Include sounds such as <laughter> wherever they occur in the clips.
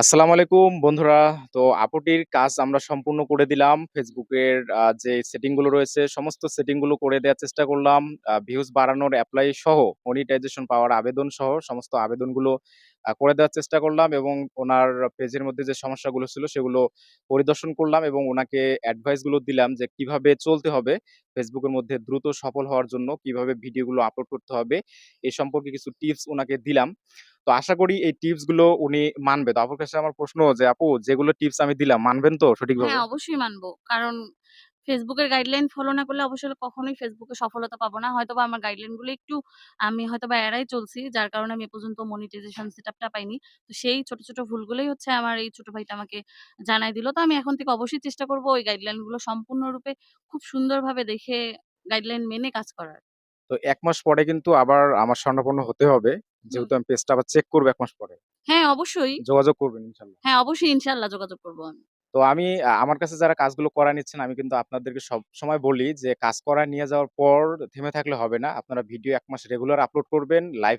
আসসালামু আলাইকুম বন্ধুরা। তো আপুটির কাজ আমরা সম্পূর্ণ করে দিলাম। ফেসবুকের যে সেটিংগুলো রয়েছে, সমস্ত সেটিংগুলো করে দেওয়ার চেষ্টা করলাম। ভিউজ বাড়ানোর অ্যাপ্লাই সহ মনিটাইজেশন পাওয়ার আবেদন সহ, সমস্ত আবেদনগুলো করে দেওয়ার চেষ্টা করলাম এবং ওনার পেজের মধ্যে যে সমস্যাগুলো ছিল সেগুলো পরিদর্শন করলাম এবং ওনাকে অ্যাডভাইসগুলো দিলাম যে কীভাবে চলতে হবে ফেসবুকের মধ্যে দ্রুত সফল হওয়ার জন্য, কীভাবে ভিডিওগুলো আপলোড করতে হবে এ সম্পর্কে কিছু টিপস ওনাকে দিলাম। তো আশা করি এই টিপসগুলো উনি মানবে। তো আপুর কাছে আমার প্রশ্ন যে আপু যেগুলো টিপস আমি দিলাম মানবেন তো সঠিকভাবে? হ্যাঁ, অবশ্যই মানবো। কারণ এর গাইডলাইন ফলো না করলে অবশ্যই কখনোই এ সফলতা পাবো না। হয়তোবা আমার গাইডলাইনগুলো একটু আমি হয়তোবা এড়াই চলছি। যার কারণে আমি পর্যন্ত মনিটাইজেশন সেটআপ টা পাইনি। তো সেই ছোট, ছোট ভুলগুলোই হচ্ছে আমার এই ছোট ভাইটা আমাকে জানায় দিল। তো আমি এখন থেকে অবশ্যই চেষ্টা করব ওই গাইডলাইনগুলো সম্পূর্ণরূপে খুব সুন্দরভাবে দেখে গাইডলাইন মেনে কাজ করার। তো এক মাস পরে কিন্তু আবার আমার স্বর্ণপূর্ণ হতে হবে। যেহেতু আমি পেজটা আবার চেক করব এক মাস পরে। হ্যাঁ, অবশ্যই। যোগাযোগ করবেন ইনশাআল্লাহ। হ্যাঁ, অবশ্যই ইনশাআল্লাহ যোগাযোগ করব আমি। তো আমি আমার কাছে যারা কাজগুলো করায় নিচ্ছেন আমি কিন্তু আপনাদেরকে সবসময় বলি যে কাজ করায় নিয়ে যাওয়ার পর থেমে থাকলে হবে না। আপনারা ভিডিও এক মাস রেগুলার আপলোড করবেন, লাইভ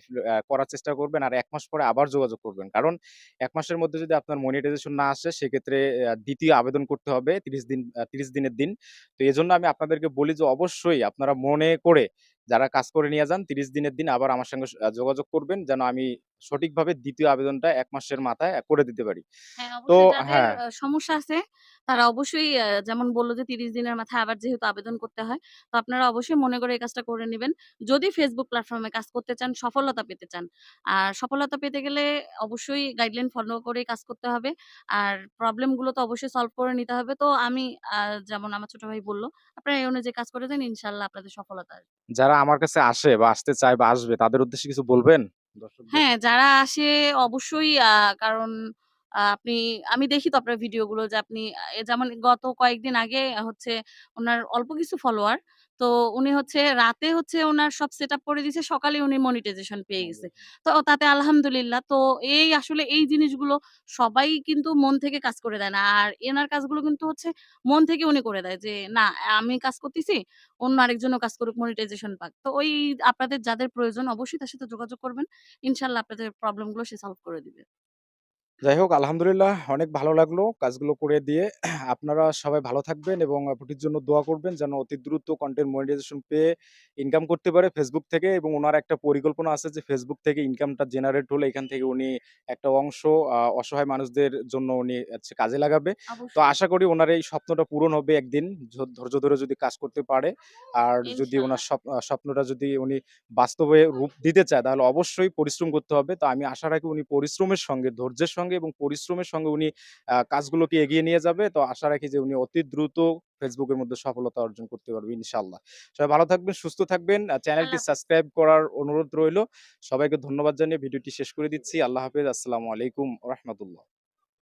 করার চেষ্টা করবেন আর এক মাস পরে আবার যোগাযোগ করবেন। কারণ এক মাসের মধ্যে যদি আপনার মনিটাইজেশন না আসে সেক্ষেত্রে দ্বিতীয় আবেদন করতে হবে ৩০ দিন তিরিশ দিনের দিন। তো এজন্য আমি আপনাদেরকে বলি যে অবশ্যই আপনারা মনে করে যারা কাজ করে নিয়ে যান ৩০ দিনের দিন আবার আমার সঙ্গে যোগাযোগ করবেন যেন আমি সঠিকভাবে দ্বিতীয় আবেদনটা এক মাসের মাথায় করে দিতে পারি। হ্যাঁ, তো হ্যাঁ। সমস্যা আছে তারা অবশ্যই যেমন বলল যে ৩০ দিনের মাথায় আবার যেহেতু আবেদন করতে হয়। তো আপনারা অবশ্যই মনে করে এই কাজটা করে নেবেন যদি ফেসবুক প্ল্যাটফর্ম কাজ করতে চান, সফলতা পেতে চান। আর সফলতা পেতে গেলে অবশ্যই গাইডলাইন ফলো করে কাজ করতে হবে। আর প্রবলেমগুলো তো অবশ্যই সলভ করে নিতে হবে। তো আমি যেমন আমার ছোট ভাই বলল আপনারা এই অনুযায়ী কাজ করে যান ইনশাআল্লাহ আপনাদের সফলতা। যারা আমার কাছে আসে বা আসতে চায় বা আসবে তাদের উদ্দেশ্যে কিছু বলবেন হ্যাঁ, যারা আসে অবশ্যই কারণ আপনি আমি দেখি তো আপনার ভিডিও গুলো যে আপনি যেমন গত কয়েকদিন আগে হচ্ছে ওনার অল্প কিছু ফলোয়ার। তো উনি হচ্ছে রাতে হচ্ছে ওনার সব সেট আপ করে দিছে। সকালে উনি মনিটাইজেশন পেয়ে গেছে। তো তাতে আলহামদুলিল্লাহ। তো এই আসলে এই জিনিসগুলো সবাই কিন্তু মন থেকে কাজ করে দেয় না। আর এনার কাজগুলো কিন্তু হচ্ছে মন থেকে উনি করে দেয় যে, "না আমি কাজ করতেছি, অন্য আরেকজনও কাজ করুক মনিটাইজেশন পাক।" তো ওই আপনাদের যাদের প্রয়োজন অবশ্যই তার সাথে যোগাযোগ করবেন। ইনশাল্লাহ আপনাদের প্রবলেমগুলো সে সলভ করে দিবে। যাই হোক আলহামদুলিল্লাহ অনেক ভালো লাগল কাজগুলো করে দিয়ে। <clears throat> আপনারা সবাই ভালো থাকবেন এবং আপুটির জন্য দোয়া করবেন যেন অতি দ্রুত কন্টেন্ট মনিটাইজেশন পেয়ে ইনকাম করতে পারে ফেসবুক থেকে এবং ওনার একটা পরিকল্পনা আছে যে ফেসবুক থেকে ইনকামটা জেনারেট হলে এখান থেকে উনি একটা অংশ অসহায় মানুষদের জন্য উনি হচ্ছে কাজে লাগাবে। তো আশা করি ওনার এই স্বপ্নটা পূরণ হবে একদিন ধৈর্য ধরে যদি কাজ করতে পারে। আর যদি আ স্বপ্নটা যদি উনি বাস্তবে রূপ দিতে চায় তাহলে অবশ্যই পরিশ্রম করতে হবে। তো আমি আশা রাখি উনি পরিশ্রমের সঙ্গে, ধৈর্যের সঙ্গে এবং পরিশ্রমের সঙ্গে উনি কাজগুলোকে এগিয়ে নিয়ে যাবে। তো আশা রাখি যে উনি অতি দ্রুত ফেসবুকের এর মধ্যে সফলতা অর্জন করতে পারবে ইনশাল্লাহ সবাই ভালো থাকবেন, সুস্থ থাকবেন। চ্যানেলটি সাবস্ক্রাইব করার অনুরোধ রইল সবাইকে ধন্যবাদ জানিয়ে ভিডিওটি শেষ করে দিচ্ছি। আল্লাহ হাফিজ আসসালামু আলাইকুম রাহমাতুল্লাহ।